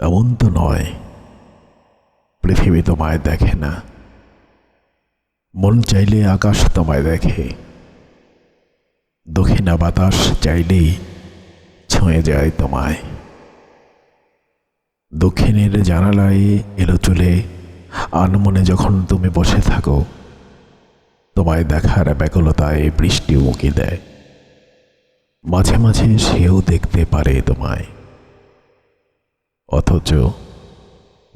এমন তো নয়। পৃথিবী তোমায় দেখে না। মন চাইলে আকাশ তোমায় দেখে। দক্ষিণা বাতাস চাইলেই ছুঁয়ে যায় তোমায়। দক্ষিণের জানালায় এলো চলে, আনমনে যখন তুমি বসে থাকো, তোমায় দেখার ব্যাকুলতায় বৃষ্টি উঁকি দেয়। মাঝে মাঝে সেও দেখতে পারে তোমায়। অথচ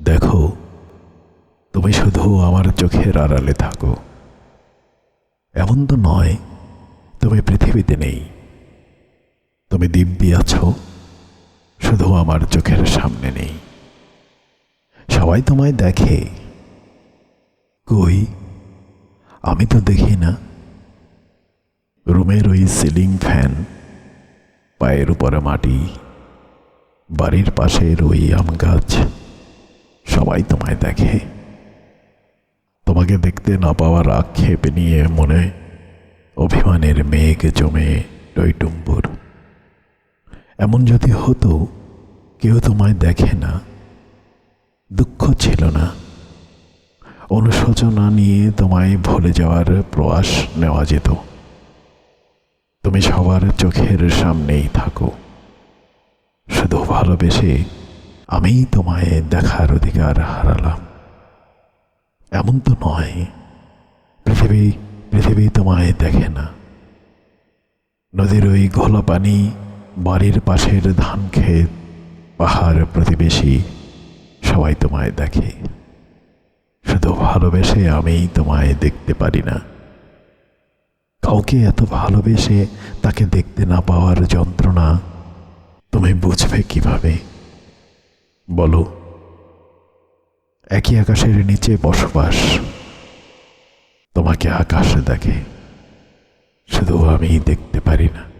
দেখো, তুমি শুধু আমার চোখের আড়ালে থাকো। এমন তো নয়, তুমি পৃথিবীতে নেই। তুমি দিব্যি আছো, শুধু আমার চোখের সামনে নেই। সবাই তোমায় দেখে। কই? আমি তো দেখি না। রুমের ওই সিলিং ফ্যান, পায়ের উপরে মাটি। বাড়ির পাশের ওই আম গাছ। সবাই তোমায় দেখে। তোমাকে দেখতে না পাওয়ার আক্ষেপ নিয়ে মনে অভিমানের মেঘ জমে টইটুম্বুর। এমন যদি হতো, কেউ তোমায় দেখে না। দুঃখ ছিল না। অনুশোচনা নিয়ে তোমায় ভুলে যাওয়ার প্রয়াস নেওয়া যেত। তুমি সবার চোখের সামনেই থাকো। ভালোবেসে আমি তোমায় দেখার অধিকার হারালাম। এমন তো নয়, পৃথিবী পৃথিবী তোমায় দেখে না। নদীর ওই ঘোলা পানি, বাড়ির পাশের ধান ক্ষেত, পাহাড় প্রতিবেশী, সবাই তোমায় দেখে। শুধু ভালোবেসে আমি তোমায় দেখতে পারি না। কাউকে এত ভালোবেসে তাকে দেখতে না পাওয়ার যন্ত্রণা তুমি বুঝবে কীভাবে? বলো। একই আকাশের নিচে বসবাস। তোমাকে আকাশে দেখে। শুধু আমি দেখতে পারি না।